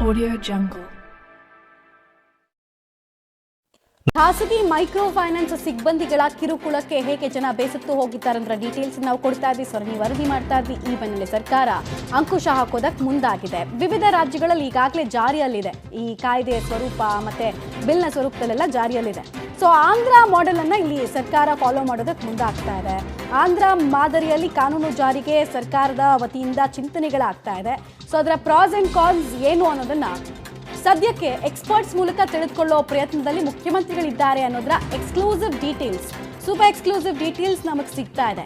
Audio Jungle. ಖಾಸಗಿ micro finance ಸಿಬ್ಬಂದಿಗಳ ಕಿರುಕುಳಕ್ಕೆ ಹೇಗೆ ಜನ ಬೇಸತ್ತು ಹೋಗಿದ್ದಾರೆ ಅಂದ್ರೆ ಡೀಟೇಲ್ಸ್ ನಾವು ಕೊಡ್ತಾ ಇದ್ವಿ. ಸರಣಿ ವರದಿ ಮಾಡ್ತಾ ಇದ್ವಿ ಈ ಬೆನ್ನಲ್ಲೇ ಸರ್ಕಾರ. ಅಂಕುಶ ಹಾಕೋದಕ್ಕೆ ಮುಂದಾಗಿದೆ. ವಿವಿಧ ರಾಜ್ಯಗಳಲ್ಲಿ ಈಗಾಗಲೇ ಜಾರಿಯಲ್ಲಿದೆ. ಈ ಕಾಯ್ದೆಯ ಸ್ವರೂಪ ಮತ್ತೆ ಬಿಲ್ನ ಸ್ವರೂಪದಲ್ಲೆಲ್ಲ ಜಾರಿಯಲ್ಲಿದೆ. ಸೊ ಆಂಧ್ರ ಮಾಡೆಲ್ ಅನ್ನ ಇಲ್ಲಿ ಸರ್ಕಾರ ಫಾಲೋ ಮಾಡೋದಕ್ಕೆ ಮುಂದಾಗ್ತಾ ಇದೆ. ಆಂಧ್ರ ಮಾದರಿಯಲ್ಲಿ ಕಾನೂನು ಜಾರಿಗೆ ಸರ್ಕಾರದ ವತಿಯಿಂದ ಚಿಂತನೆಗಳಾಗ್ತಾ ಇದೆ. ಸೊ ಅದರ ಪ್ರಾಸ್ ಅಂಡ್ ಕಾನ್ಸ್ ಏನು ಅನ್ನೋದನ್ನ ಸದ್ಯಕ್ಕೆ ಎಕ್ಸ್ಪರ್ಟ್ಸ್ ಮೂಲಕ ತಿಳಿದುಕೊಳ್ಳೋ ಪ್ರಯತ್ನದಲ್ಲಿ ಮುಖ್ಯಮಂತ್ರಿಗಳಿದ್ದಾರೆ ಅನ್ನೋದರ exclusive details super exclusive details ನಮಗೆ ಸಿಗ್ತಾ ಇದೆ.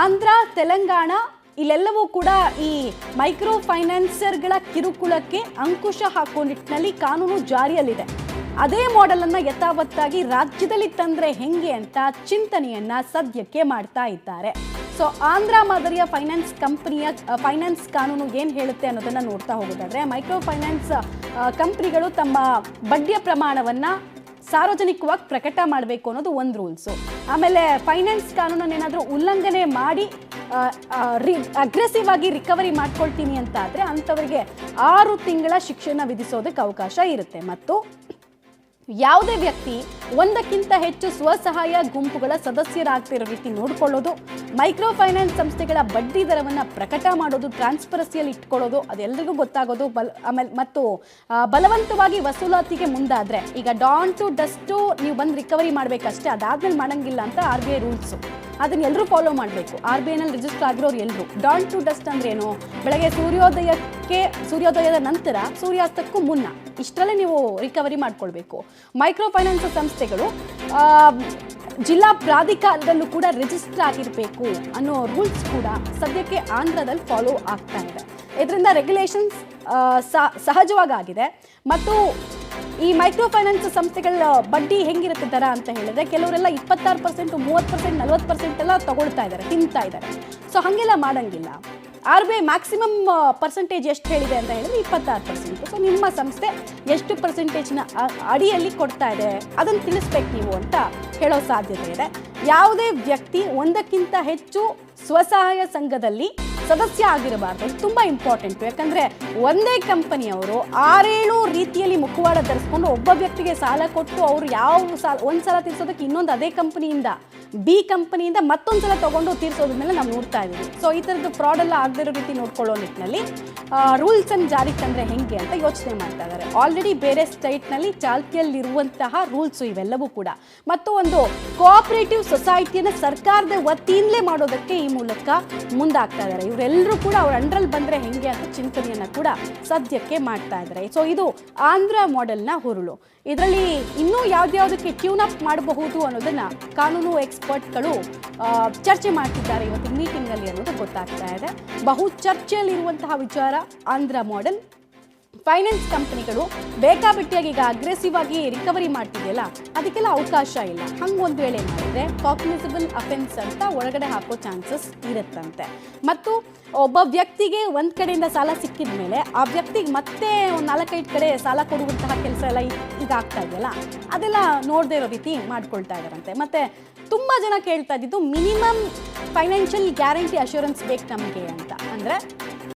ಆಂಧ್ರ, ತೆಲಂಗಾಣ, ಇಲ್ಲೆಲ್ಲವೂ ಕೂಡ ಈ ಮೈಕ್ರೋ ಫೈನಾನ್ಸರ್ಗಳ ಕಿರುಕುಳಕ್ಕೆ ಅಂಕುಶ ಹಾಕೋ ನಿಟ್ಟಿನಲ್ಲಿ ಕಾನೂನು ಜಾರಿಯಲ್ಲಿದೆ. ಅದೇ ಮಾಡೆಲ್ ಅನ್ನ ಯಥಾವತ್ತಾಗಿ ರಾಜ್ಯದಲ್ಲಿ ತಂದ್ರೆ ಹೆಂಗೆ ಅಂತ ಚಿಂತನೆಯನ್ನ ಸದ್ಯಕ್ಕೆ ಮಾಡ್ತಾ ಇದ್ದಾರೆ. ಸೊ ಆಂಧ್ರ ಮಾದರಿಯ ಫೈನಾನ್ಸ್ ಕಂಪನಿಯ ಫೈನಾನ್ಸ್ ಕಾನೂನು ಏನು ಹೇಳುತ್ತೆ ಅನ್ನೋದನ್ನ ನೋಡ್ತಾ ಹೋಗೋದಾದ್ರೆ ಮೈಕ್ರೋ ಫೈನಾನ್ಸ್ ಕಂಪನಿಗಳು ತಮ್ಮ ಬಡ್ಡಿಯ ಪ್ರಮಾಣವನ್ನ ಸಾರ್ವಜನಿಕವಾಗಿ ಪ್ರಕಟ ಮಾಡಬೇಕು ಅನ್ನೋದು ಒಂದು ರೂಲ್ಸು ಆಮೇಲೆ ಫೈನಾನ್ಸ್ ಕಾನೂನನ್ನು ಏನಾದರೂ ಉಲ್ಲಂಘನೆ ಮಾಡಿ ರಿ ಅಗ್ರೆಸಿವ್ ಆಗಿ ರಿಕವರಿ ಮಾಡ್ಕೊಳ್ತೀನಿ ಅಂತ ಆದರೆ ಅಂಥವರಿಗೆ ಆರು ತಿಂಗಳ ಶಿಕ್ಷೆನ ವಿಧಿಸೋದಕ್ಕೆ ಅವಕಾಶ ಇರುತ್ತೆ. ಮತ್ತು ಯಾವುದೇ ವ್ಯಕ್ತಿ ಒಂದಕ್ಕಿಂತ ಹೆಚ್ಚು ಸ್ವಸಹಾಯ ಗುಂಪುಗಳ ಸದಸ್ಯರಾಗ್ತಿರೋ ರೀತಿ ನೋಡ್ಕೊಳ್ಳೋದು ಮೈಕ್ರೋ ಫೈನಾನ್ಸ್ ಸಂಸ್ಥೆಗಳ ಬಡ್ಡಿ ದರವನ್ನು ಪ್ರಕಟ ಮಾಡೋದು, ಟ್ರಾನ್ಸ್ಪರೆನ್ಸಿಯಲ್ಲಿ ಇಟ್ಕೊಳ್ಳೋದು ಅದೆಲ್ಲರಿಗೂ ಗೊತ್ತಾಗೋದು, ಬಲ್, ಆಮೇಲೆ ಮತ್ತು ಬಲವಂತವಾಗಿ ವಸೂಲಾತಿಗೆ ಮುಂದಾದರೆ ಈಗ ಡಾನ್ ಟು ಡಸ್ಟು ನೀವು ಬಂದು ರಿಕವರಿ ಮಾಡಬೇಕಷ್ಟೇ, ಅದಾದ್ಮೇಲೆ ಮಾಡೋಂಗಿಲ್ಲ ಅಂತ ಆರ್ ಬಿ ಐ ರೂಲ್ಸು. ಅದನ್ನ ಎಲ್ಲರೂ ಫಾಲೋ ಮಾಡಬೇಕು. ಆರ್ ಬಿ ಐನಲ್ಲಿ ರಿಜಿಸ್ಟರ್ ಆಗಿರೋರು ಎಲ್ಲರೂ ಡಾನ್ ಟು ಡಸ್ಟ್ ಅಂದ್ರೆ ಏನು ಬೆಳಗ್ಗೆ ಸೂರ್ಯೋದಯಕ್ಕೆ, ಸೂರ್ಯೋದಯದ ನಂತರ ಸೂರ್ಯಾಸ್ತಕ್ಕೂ ಮುನ್ನ ಇಷ್ಟರಲ್ಲೇ ನೀವು ರಿಕವರಿ ಮಾಡ್ಕೊಳ್ಬೇಕು. ಮೈಕ್ರೋ ಫೈನಾನ್ಸ್ ಸಂಸ್ಥೆಗಳು ಜಿಲ್ಲಾ ಪ್ರಾಧಿಕಾರದಲ್ಲೂ ಕೂಡ ರಿಜಿಸ್ಟರ್ ಆಗಿರಬೇಕು ಅನ್ನೋ ರೂಲ್ಸ್ ಕೂಡ ಸದ್ಯಕ್ಕೆ ಆಂಧ್ರದಲ್ಲಿ ಫಾಲೋ ಆಗ್ತಾ ಇದೆ. ಇದರಿಂದ ರೆಗ್ಯುಲೇಷನ್ಸ್ ಸಹಜವಾಗಿ ಆಗಿದೆ. ಮತ್ತು ಈ ಮೈಕ್ರೋ ಫೈನಾನ್ಸ್ ಸಂಸ್ಥೆಗಳ ಬಡ್ಡಿ ಹೆಂಗಿರುತ್ತೆ ದರ ಅಂತ ಹೇಳಿದ್ರೆ ಕೆಲವರೆಲ್ಲ ಇಪ್ಪತ್ತಾರು ಪರ್ಸೆಂಟ್, ಮೂವತ್ತು ಪರ್ಸೆಂಟ್, ನಲ್ವತ್ತು ಪರ್ಸೆಂಟ್ ಎಲ್ಲ ತಗೊಳ್ತಾ ಇದ್ದಾರೆ, ತಿಂತಾ ಇದ್ದಾರೆ. ಸೊ ಹಾಗೆಲ್ಲ ಮಾಡಂಗಿಲ್ಲ. R B I maximum percentage ಎಷ್ಟು ಹೇಳಿದೆ ಅಂತ ಹೇಳಿದ್ರೆ ಇಪ್ಪತ್ತಾರು ಪರ್ಸೆಂಟ್. ಸೊ ನಿಮ್ಮ ಸಂಸ್ಥೆ ಎಷ್ಟು ಪರ್ಸೆಂಟೇಜ್ನ ಅಡಿಯಲ್ಲಿ ಕೊಡ್ತಾ ಇದೆ ಅದನ್ನು ತಿಳಿಸ್ಬೇಕು ನೀವು ಅಂತ ಹೇಳೋ ಸಾಧ್ಯತೆ ಇದೆ. ಯಾವುದೇ ವ್ಯಕ್ತಿ ಒಂದಕ್ಕಿಂತ ಹೆಚ್ಚು ಸ್ವಸಹಾಯ ಸಂಘದಲ್ಲಿ ಸದಸ್ಯ ಆಗಿರಬಾರ್ದು. ತುಂಬ ಇಂಪಾರ್ಟೆಂಟ್ ಯಾಕಂದ್ರೆ ಒಂದೇ ಕಂಪನಿಯವರು ಆರೇಳು ರೀತಿಯಲ್ಲಿ ಮುಖವಾಡ ಧರಿಸ್ಕೊಂಡು ಒಬ್ಬ ವ್ಯಕ್ತಿಗೆ ಸಾಲ ಕೊಟ್ಟು ಅವರು ಯಾವ ಸಾಲ, ಒಂದು ಸಲ ತೀರ್ಸೋದಕ್ಕೆ ಇನ್ನೊಂದು ಅದೇ ಕಂಪನಿಯಿಂದ ಬಿ ಕಂಪನಿಯಿಂದ ಮತ್ತೊಂದು ಸಲ ತಗೊಂಡು ತೀರ್ಸೋದ್ರ ಮೇಲೆ ನಾವು ನೋಡ್ತಾ ಇದ್ದೀವಿ. ಸೊ ಈ ಥರದ್ದು ಫ್ರಾಡ್ ಎಲ್ಲ ಆಗದಿರೋ ರೀತಿ ನೋಡ್ಕೊಳ್ಳೋ ನಿಟ್ಟಿನಲ್ಲಿ ರೂಲ್ಸ್ ಅನ್ನು ಜಾರಿಗೆ ತಂದರೆ ಹೆಂಗೆ ಅಂತ ಯೋಚನೆ ಮಾಡ್ತಾ ಇದ್ದಾರೆ. ಆಲ್ರೆಡಿ ಬೇರೆ ಸ್ಟೇಟ್ನಲ್ಲಿ ಚಾಲ್ತಿಯಲ್ಲಿರುವಂತಹ ರೂಲ್ಸು ಇವೆಲ್ಲವೂ ಕೂಡ. ಮತ್ತು ಒಂದು ಕೋಆಪರೇಟಿವ್ ಸೊಸೈಟಿಯನ್ನು ಸರ್ಕಾರದ ವತಿಯಿಂದಲೇ ಮಾಡೋದಕ್ಕೆ ಈ ಮೂಲಕ ಮುಂದಾಗ್ತಾ ಇದ್ದಾರೆ. ಇವರೆಲ್ಲರೂ ಕೂಡ ಅವ್ರ ಅಂಡ್ರಲ್ಲಿ ಬಂದರೆ ಹೆಂಗೆ ಅಂತ ಚಿಂತನೆಯನ್ನು ಕೂಡ ಸದ್ಯಕ್ಕೆ ಮಾಡ್ತಾ ಇದ್ದಾರೆ. ಸೊ ಇದು ಆಂಧ್ರ ಮಾಡೆಲ್ನ ಹುರುಳು. ಇದರಲ್ಲಿ ಇನ್ನೂ ಯಾವ್ದ್ಯಾವುದಕ್ಕೆ ಟ್ಯೂನ್ ಅಪ್ ಮಾಡಬಹುದು ಅನ್ನೋದನ್ನು ಕಾನೂನು ಎಕ್ಸ್ಪರ್ಟ್ಗಳು ಚರ್ಚೆ ಮಾಡ್ತಿದ್ದಾರೆ ಇವತ್ತು ಮೀಟಿಂಗಲ್ಲಿ ಅನ್ನೋದು ಗೊತ್ತಾಗ್ತಾ ಇದೆ. ಬಹು ಚರ್ಚೆಯಲ್ಲಿರುವಂತಹ ವಿಚಾರ ಆಂಧ್ರ ಮಾಡೆಲ್ ಫೈನಾನ್ಸ್ ಕಂಪನಿಗಳು ಬೇಕಾಬಿಟ್ಟಿಯಾಗಿ ಈಗ ಅಗ್ರೆಸಿವ್ ಆಗಿ ರಿಕವರಿ ಮಾಡ್ತಿದೆಯಲ್ಲ, ಅದಕ್ಕೆಲ್ಲ ಅವಕಾಶ ಇಲ್ಲ. ಹಂಗೆ ಒಂದು ವೇಳೆ ಮಾಡಿದ್ರೆ ಕಾಗ್ನಿಸಿಬಲ್ ಅಫೆನ್ಸ್ ಅಂತ ಒಳಗಡೆ ಹಾಕೋ ಚಾನ್ಸಸ್ ಇರುತ್ತಂತೆ. ಮತ್ತು ಒಬ್ಬ ವ್ಯಕ್ತಿಗೆ ಒಂದು ಕಡೆಯಿಂದ ಸಾಲ ಸಿಕ್ಕಿದ ಮೇಲೆ ಆ ವ್ಯಕ್ತಿಗೆ ಮತ್ತೆ ಒಂದು ನಾಲ್ಕೈದು ಕಡೆ ಸಾಲ ಕೊಡುವಂತಹ ಕೆಲಸ ಎಲ್ಲ ಇದಾಗ್ತಾ ಇದೆಯಲ್ಲ, ಅದೆಲ್ಲ ನೋಡದೇ ಇರೋ ರೀತಿ ಮಾಡ್ಕೊಳ್ತಾ ಇದ್ದಾರಂತೆ ಮತ್ತೆ ತುಂಬ ಜನ ಕೇಳ್ತಾ ಇದ್ದಿದ್ದು ಮಿನಿಮಮ್ ಫೈನಾನ್ಷಿಯಲ್ ಗ್ಯಾರಂಟಿ ಅಶ್ಯೂರೆನ್ಸ್ ಬೇಕು ನಮಗೆ ಅಂತ. ಅಂದರೆ